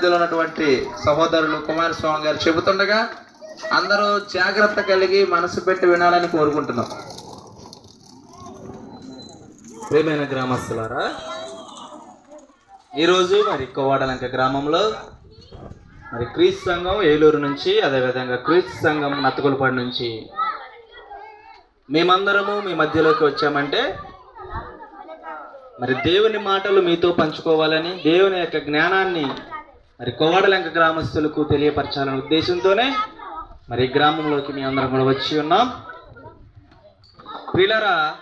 మధ్యలో ఉన్నటువంటి సహోదరులు కుమారస్వామి గారు చెబుతుండగా అందరూ జాగ్రత్త కలిగి మనసు పెట్టి వినాలని కోరుకుంటున్నాం. ప్రేమైన గ్రామస్తులారా ఈరోజు మరి కోవాడలంక గ్రామంలో మరి క్రీస్తు సంఘం ఏలూరు నుంచి అదేవిధంగా క్రీస్తు సంఘం నత్తకులపాడు నుంచి మేమందరము మీ మధ్యలోకి వచ్చామంటే మరి దేవుని మాటలు మీతో పంచుకోవాలని దేవుని యొక్క జ్ఞానాన్ని మరి కోమడలంక గ్రామస్తులకు తెలియపరచాలనే ఉద్దేశంతోనే మరి గ్రామంలోకి మీ అందరం కూడా వచ్చి ఉన్నాం. ప్రియులరా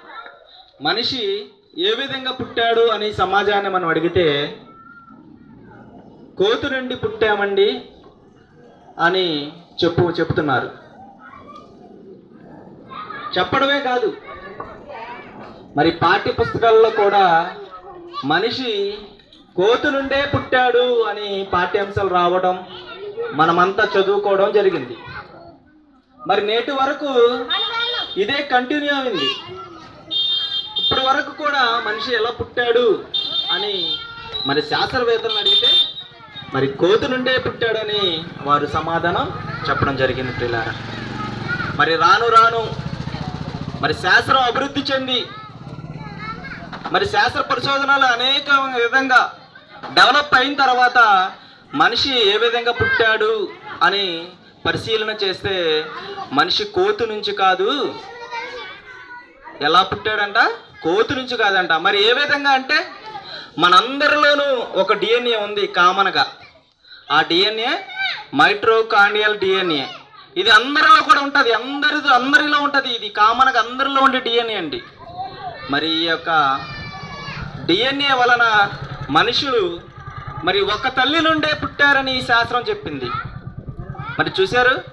మనిషి ఏ విధంగా పుట్టాడు అని సమాజాన్ని మనం అడిగితే కోతు నుండి పుట్టామండి అని చెప్పు చెప్తున్నారు. చెప్పడమే కాదు. మరి పాఠ్య పుస్తకాల్లో కూడా మనిషి కోతు నుండే పుట్టాడు అని పాఠ్యాంశాలు రావడం మనమంతా చదువుకోవడం జరిగింది. మరి నేటి వరకు ఇదే కంటిన్యూ అయింది. ఇప్పటి వరకు కూడా మనిషి ఎలా పుట్టాడు అని మరి శాస్త్రవేత్తలను అడిగితే మరి కోతు నుండే పుట్టాడని వారు సమాధానం చెప్పడం జరిగింది పిల్లారా మరి రాను రాను మరి శాస్త్రం అభివృద్ధి చెంది మరి శాస్త్ర పరిశోధనలు అనేక విధంగా డెవలప్ అయిన తర్వాత మనిషి ఏ విధంగా పుట్టాడు అని పరిశీలన చేస్తే మనిషి కోతు నుంచి కాదు. ఎలా పుట్టాడంట? కోతు నుంచి కాదంట. మరి ఏ విధంగా అంటే మనందరిలోనూ ఒక డిఎన్ఏ ఉంది కామన్గా. ఆ డిఎన్ఏ మైట్రోకాండియల్ డిఎన్ఏ ఇది అందరిలో కూడా ఉంటుంది. అందరిది అందరిలో ఉంటుంది ఇది. కామన్గా అందరిలో ఉండే డిఎన్ఏ అండి. మరి ఈ యొక్క డిఎన్ఏ వలన మనుషులు మరి ఒక తల్లి నుండే పుట్టారని ఈ శాస్త్రం చెప్పింది. మరి చూశారు?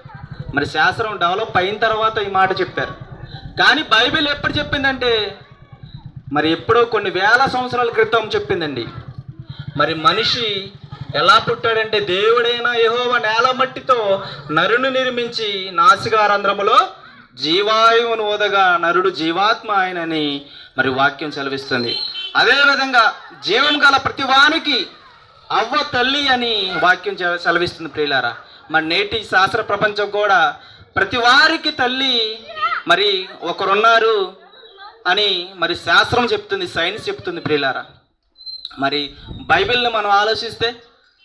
మరి శాస్త్రం డెవలప్ అయిన తర్వాత ఈ మాట చెప్పారు. కానీ బైబిల్ ఎప్పుడు చెప్పిందంటే మరి ఎప్పుడో కొన్ని వేల సంవత్సరాల క్రితం చెప్పిందండి. మరి మనిషి ఎలా పుట్టాడంటే దేవుడైన యహోవ నేల మట్టితో నరుని నిర్మించి నాసికారంధ్రములో జీవాయువును ఓదగా నరుడు జీవాత్మ ఆయనని మరి వాక్యం సెలవిస్తుంది. అదేవిధంగా జీవం గల ప్రతి వానికి అవ్వ తల్లి అని వాక్యం సెలవిస్తుంది ప్రియులారా. మరి నేటి శాస్త్ర ప్రపంచం కూడా ప్రతి వారికి తల్లి మరి ఒకరున్నారు అని మరి శాస్త్రం చెప్తుంది సైన్స్ చెప్తుంది ప్రియులారా. మరి బైబిల్ని మనం ఆలోచిస్తే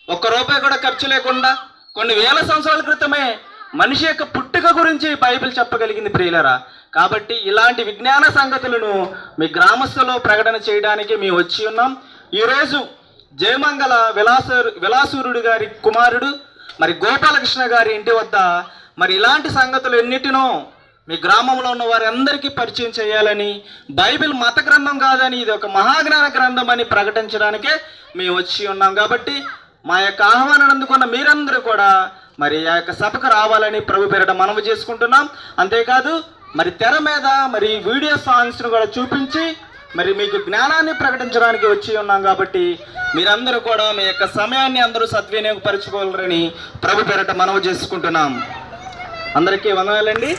ఒక్క రూపాయి కూడా ఖర్చు లేకుండా కొన్ని వేల సంవత్సరాల క్రితమే మనిషి యొక్క పుట్టుక గురించి బైబిల్ చెప్పగలిగింది ప్రియులరా. కాబట్టి ఇలాంటి విజ్ఞాన సంగతులను మీ గ్రామస్తులో ప్రకటన చేయడానికి మేము వచ్చి ఉన్నాం. ఈరోజు జయమంగళ విలాసూరు విలాసూరుడు గారి కుమారుడు మరి గోపాలకృష్ణ గారి ఇంటి వద్ద మరి ఇలాంటి సంగతులు ఎన్నిటినో మీ గ్రామంలో ఉన్న వారందరికీ పరిచయం చేయాలని బైబిల్ మత గ్రంథం కాదని ఇది ఒక మహాజ్ఞాన గ్రంథం అని ప్రకటించడానికే మేము వచ్చి ఉన్నాం. కాబట్టి మా యొక్క ఆహ్వానం అందుకున్న మీరందరూ కూడా మరి ఆ యొక్క సభకు రావాలని ప్రభు పేరిట మనవి చేసుకుంటున్నాం. అంతేకాదు మరి తెర మీద మరి వీడియో సాంగ్స్ను కూడా చూపించి మరి మీకు జ్ఞానాన్ని ప్రకటించడానికి వచ్చి ఉన్నాం కాబట్టి మీరందరూ కూడా మీ యొక్క సమయాన్ని అందరూ సద్వినియోగపరచుకోవాలని ప్రభు పేరిట మనవి చేసుకుంటున్నాం. అందరికీ వందనాలండి.